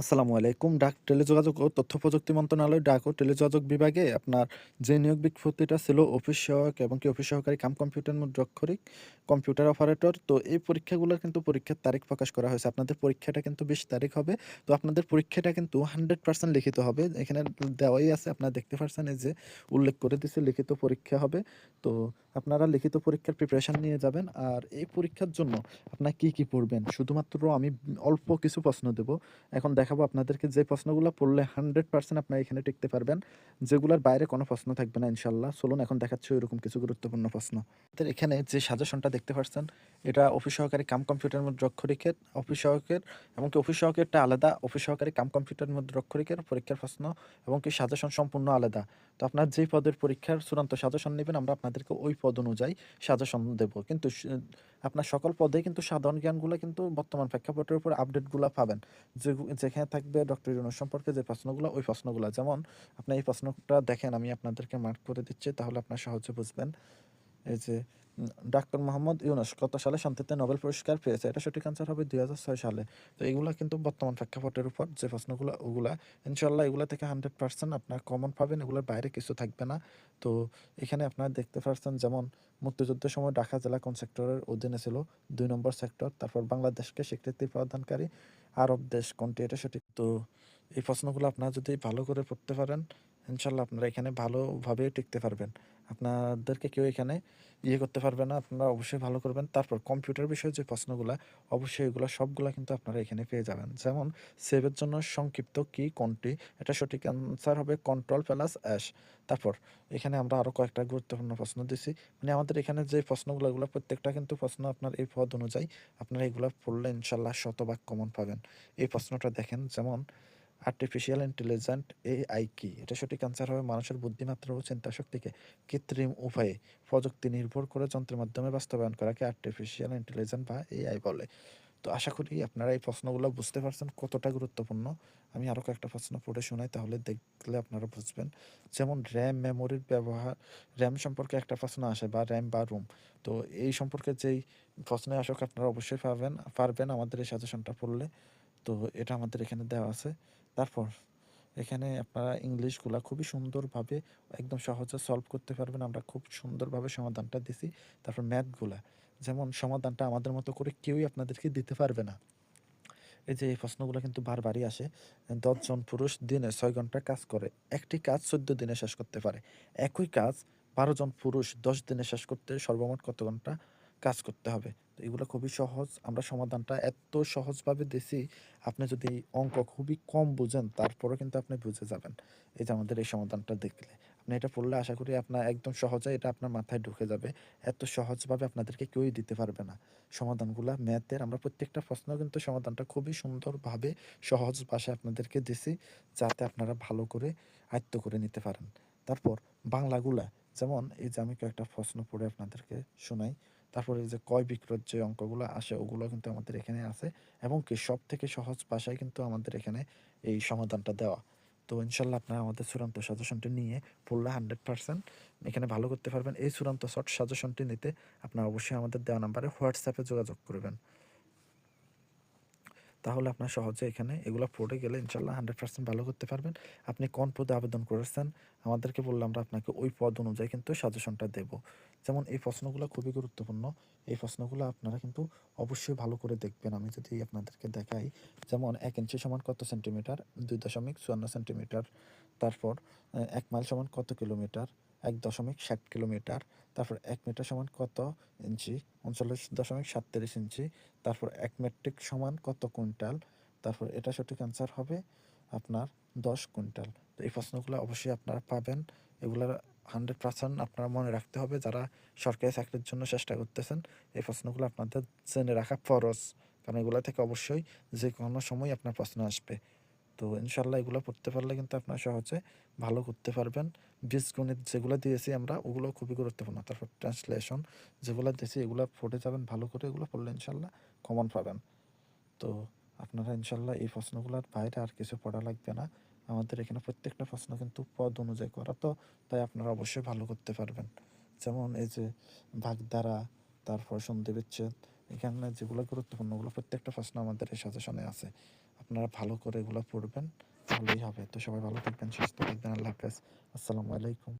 আসসালামু আলাইকুম। ডাক টেলিযোগাযোগ ও তথ্য প্রযুক্তি মন্ত্রণালয় ডাক ও টেলিযোগাযোগ বিভাগে আপনার যে নিয়োগ বিজ্ঞপ্তিটা ছিল অফিস সহায়ক এবং কি অফিস সহকারী কাম কম্পিউটার মুদ্রাক্ষরিক, কম্পিউটার অপারেটর। তো এই পরীক্ষাগুলোর কিন্তু পরীক্ষার তারিখ প্রকাশ করা হয়েছে। আপনাদের পরীক্ষাটা কিন্তু ২০ তারিখ হবে। তো আপনাদের পরীক্ষাটা কিন্তু 100% লিখিত হবে। এখানে দেওয়াই আছে আপনারা দেখতে পারছেন এই যে উল্লেখ করে দিচ্ছে লিখিত পরীক্ষা হবে। তো আপনারা লিখিত পরীক্ষার প্রিপারেশন নিয়ে যাবেন। আর এই পরীক্ষার জন্য আপনারা কি, কি পড়বেন? শুধুমাত্র আমি অল্প কিছু প্রশ্ন দেব। এখন দেখাবো আপনাদেরকে যে প্রশ্নগুলা পড়লে 100% আপনারা এখানে টিকতে পারবেন। যেগুলার বাইরে কোনো প্রশ্ন থাকবে না ইনশাআল্লাহ। চলুন এখন দেখাচ্ছি ঐরকম কিছু গুরুত্বপূর্ণ প্রশ্ন। আপনাদের এখানে যে সাজেশনটা দেখতে পারছেন, এটা অফিস সহকারী কাম কম্পিউটার মুদ্রাক্ষরিকের, অফিস সহায়কের এবং কি অফিস সহায়কেরটা আলাদা, অফিস সহকারী কাম কম্পিউটার মুদ্রাক্ষরিকের পরীক্ষার প্রশ্ন এবং কি সাজেশন সম্পূর্ণ আলাদা। তো আপনার যেই পদের পরীক্ষার চূড়ান্ত সাজেশন নেবেন আমরা আপনাদেরকে ওই পদ অনুযায়ী সাজেশন দেব। কিন্তু আপনার সকল পদে কিন্তু সাধারণ জ্ঞানগুলা কিন্তু বর্তমান প্রেক্ষাপটের উপর আপডেটগুলা পাবেন। যেগু যেখানে থাকবে ডক্টর ইউনুস সম্পর্কে যে প্রশ্নগুলো, ওই প্রশ্নগুলো যেমন, আপনি এই প্রশ্নটা দেখেন, আমি আপনাদেরকে মার্ক করে দিচ্ছি, তাহলে আপনার সহজে বুঝবেন। এই যে ডাক্তার মোহাম্মদ ইউনূস কত সালে শান্তিতে নোবেল পুরস্কার পেয়েছে? এটা সঠিক আনসার হবে ২০০৬ সালে। তো এগুলা কিন্তু বর্তমান প্রেক্ষাপটের উপর যে প্রশ্নগুলো ওগুলা। ইনশাল্লাহ এগুলা থেকে 100% আপনারা কমন পাবেন। এগুলার বাইরে কিছু থাকবে না। তো এখানে আপনারা দেখতে পারছেন যেমন মুক্তিযুদ্ধের সময় ঢাকা জেলা কোন সেক্টরের অধীনে ছিল? দুই নম্বর সেক্টর। তারপর বাংলাদেশকে স্বীকৃতি প্রদানকারী আরব দেশ কোনটি? এটা সঠিক। তো এই প্রশ্নগুলো আপনারা যদি ভালো করে পড়তে পারেন, ইনশাআল্লাহ আপনারা এখানে ভালোভাবে টিকতে পারবেন। আপনাদেরকে কেউ এখানে ইয়ে করতে পারবে না। আপনারা অবশ্যই ভালো করবেন। তারপর কম্পিউটার বিষয়ে যে প্রশ্নগুলা, অবশ্যই এগুলা সবগুলা কিন্তু আপনারা এখানে পেয়ে যাবেন। যেমন সেভের জন্য সংক্ষিপ্ত কি কোনটি? এটা সঠিক অ্যান্সার হবে কন্ট্রোল প্লাস অ্যাশ। তারপর এখানে আমরা আরও কয়েকটা গুরুত্বপূর্ণ প্রশ্ন দিছি। মানে আমাদের এখানে যে প্রশ্নগুলো এগুলা প্রত্যেকটা কিন্তু প্রশ্ন আপনার এই পদ অনুযায়ী আপনারা এগুলা পড়লে ইনশাল্লাহ শতভাগ কমন পাবেন। এই প্রশ্নটা দেখেন যেমন আর্টিফিশিয়াল ইন্টেলিজেন্ট এআই কি? এটা সঠিক আনসার হবে মানুষের বুদ্ধিমাত্রা ও চিন্তাশক্তিকে কৃত্রিম উপায়ে প্রযুক্তি নির্ভর করে যন্ত্রের মাধ্যমে বাস্তবায়ন করাকে আর্টিফিশিয়াল ইন্টেলিজেন্ট বা এআই বলে। তো আশা করি আপনারা এই প্রশ্নগুলো বুঝতে পারছেন কতটা গুরুত্বপূর্ণ। আমি আরও কয়েকটা প্রশ্ন পড়ে শোনাই, তাহলে দেখলে আপনারা বুঝবেন। যেমন র্যাম মেমোরির ব্যবহার র্যাম সম্পর্কে একটা প্রশ্ন আসে বা র্যাম বা রুম তো এই সম্পর্কে যেই প্রশ্নই আসুক আপনারা অবশ্যই পাবেন, পারবেন আমাদের এই সাজেশনটা পড়লে। তো এটা আমাদের এখানে দেওয়া আছে। তারপর এখানে আপনারা ইংলিশগুলা খুবই সুন্দরভাবে একদম সহজে সলভ করতে পারবেন। আমরা খুব সুন্দরভাবে সমাধানটা দিছি। তারপর ম্যাথগুলা যেমন সমাধানটা আমাদের মতো করে কেউই আপনাদেরকে দিতে পারবে না। এই যে এই প্রশ্নগুলো কিন্তু বারবারই আসে। দশজন পুরুষ দিনে ছয় ঘণ্টা কাজ করে। একটি কাজ ১৪ দিনে শেষ করতে পারে। একই কাজ ১২ জন পুরুষ ১০ দিনে শেষ করতে সর্বমোট কত ঘণ্টা কাজ করতে হবে? তো এগুলো খুবই সহজ। আমরা সমাধানটা এত সহজভাবে দিছি, আপনি যদি অঙ্ক খুবই কম বুঝেন তারপরেও কিন্তু আপনি বুঝে যাবেন। এই যে আমাদের এই সমাধানটা দেখলে। আপনি এটা পড়লে আশা করি আপনার একদম সহজে এটা আপনার মাথায় ঢুকে যাবে। এত সহজভাবে আপনাদেরকে কেউই দিতে পারবে না। সমাধানগুলা ম্যাথের আমরা প্রত্যেকটা প্রশ্ন কিন্তু সমাধানটা খুবই সুন্দরভাবে সহজ ভাষায় আপনাদেরকে দিছি, যাতে আপনারা ভালো করে আয়ত্ত করে নিতে পারেন। তারপর বাংলাগুলা যেমন এই যে আমি কয়েকটা প্রশ্ন পড়ে আপনাদেরকে শোনাই। তারপরে যে কয় বিক্রয় যে অঙ্কগুলো আসে, ওগুলো কিন্তু আমাদের এখানে আছে এবং কি সব থেকে সহজ ভাষায় কিন্তু আমাদের এখানে এই সমাধানটা দেওয়া। তো ইনশাল্লাহ আপনারা আমাদের চূড়ান্ত সাজেশনটি নিয়ে পড়লে 100% এখানে ভালো করতে পারবেন। এই চূড়ান্ত শর্ট সাজেশনটি নিতে আপনারা অবশ্যই আমাদের দেওয়া নাম্বারে হোয়াটসঅ্যাপে যোগাযোগ করবেন। তাহলে আপনার সহজে এখানে এগুলো পড়ে গেলে ইনশাল্লাহ 100% ভালো করতে পারবেন। আপনি কোন পদে আবেদন করেছেন, আমাদেরকে বললে আমরা আপনাকে ওই পদ অনুযায়ী কিন্তু সাজেশনটা দেব। যেমন এই প্রশ্নগুলো খুবই গুরুত্বপূর্ণ। এই প্রশ্নগুলো আপনারা কিন্তু অবশ্যই ভালো করে দেখবেন। আমি যদি আপনাদেরকে দেখাই, যেমন এক ইঞ্চি সমান কত সেন্টিমিটার? ২.৫৪ সেন্টিমিটার। তারপর এক মাইল সমান কত কিলোমিটার? ১.৬০ কিলোমিটার। তারপর এক মিটার সমান কত ইঞ্চি? ৩৯.৩৭ ইঞ্চি। তারপর এক মেট্রিক সমান কত কুইন্টাল? তারপর এটা সঠিক আনসার হবে আপনার ১০ কুইন্টাল। তো এই প্রশ্নগুলো অবশ্যই আপনারা পাবেন। এগুলার 100% আপনারা মনে রাখতে হবে যারা সরকারি চাকরির জন্য চেষ্টা করতেছেন। এই প্রশ্নগুলো আপনাদের জেনে রাখা ফরজ। কারণ এগুলো থেকে অবশ্যই যে কোনো সময় আপনার প্রশ্ন আসবে। তো ইনশাল্লাহ এগুলো পড়তে পারলে কিন্তু আপনারা সহজে ভালো করতে পারবেন। বীজগণিত যেগুলো দিয়েছি আমরা ওগুলো খুবই গুরুত্বপূর্ণ। তারপর ট্রান্সলেশন যেগুলো দিয়েছি এগুলো পড়ে যাবেন ভালো করে এগুলো পড়লে ইনশাল্লাহ কমন পাবেন। তো আপনারা ইনশাল্লাহ এই প্রশ্নগুলোর বাইরে আর কিছু পড়া লাগবে না। আমাদের এখানে প্রত্যেকটা প্রশ্ন কিন্তু পদ অনুযায়ী করা তো তাই আপনারা অবশ্যই ভালো করতে পারবেন। যেমন এই যে বাগধারা, তারপর সন্ধি বিচ্ছেদ এখানে যেগুলো গুরুত্বপূর্ণ, ওগুলো প্রত্যেকটা প্রশ্ন আমাদের এই সাজেশনে আছে। আপনারা ভালো করে এগুলো পড়বেন, তাহলেই হবে। তো সবাই ভালো থাকবেন, সুস্থ থাকবেন। আল্লাহ হাফেজ। আসসালামু আলাইকুম।